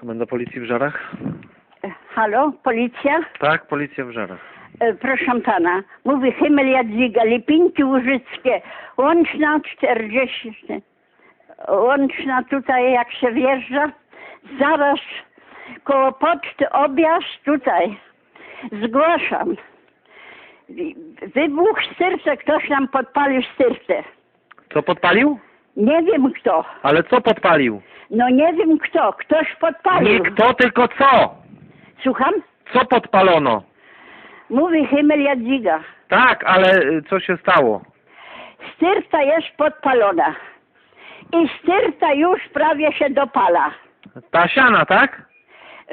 Komenda Policji w Żarach? E, Halo, policja? Tak, Policja w Żarach. E, proszę pana, mówi Himmel Jadwiga, Lipinki Łużyckie, łączna 40, łączna tutaj jak się wjeżdża, zaraz koło poczty objazd tutaj. Zgłaszam. Wybuch styrce, ktoś nam podpalił styrce. Co podpalił? Nie wiem kto. Ale co podpalił? No nie wiem kto, ktoś podpalił. Nie kto, tylko co? Słucham? Co podpalono? Mówi Himmel Jadwiga. Tak, ale y, co się stało? Styrta jest podpalona. I styrta już prawie się dopala. Ta siana, tak?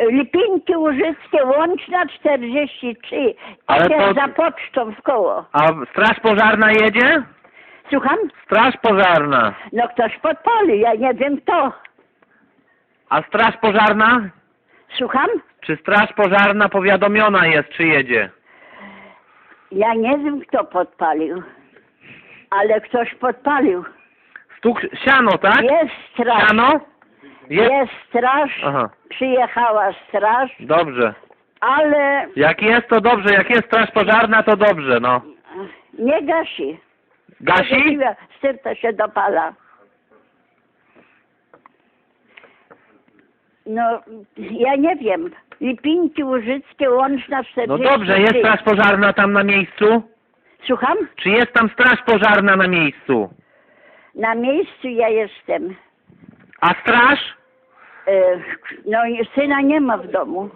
Lipinki Łużyckie, łączna 43. Ale Ale to- za pocztą w koło. A straż pożarna jedzie? Słucham? Straż pożarna. No ktoś podpalił, ja nie wiem kto. A straż pożarna? Słucham? Czy straż pożarna powiadomiona jest, czy jedzie? Ja nie wiem kto podpalił. Ale ktoś podpalił. Stuk siano, tak? Jest straż. Siano? Jest. Jest straż. Aha, Przyjechała straż, dobrze. ale Jak jest, to dobrze. Jak jest straż pożarna, to dobrze, no. nie gasi. Gasi? Styrta się dopala. No, ja nie wiem. Lipinki Łużyckie, łączna 40. No dobrze, jest straż pożarna tam na miejscu? Słucham? Czy jest tam straż pożarna na miejscu? Na miejscu ja jestem. A straż? E, No, syna nie ma w domu.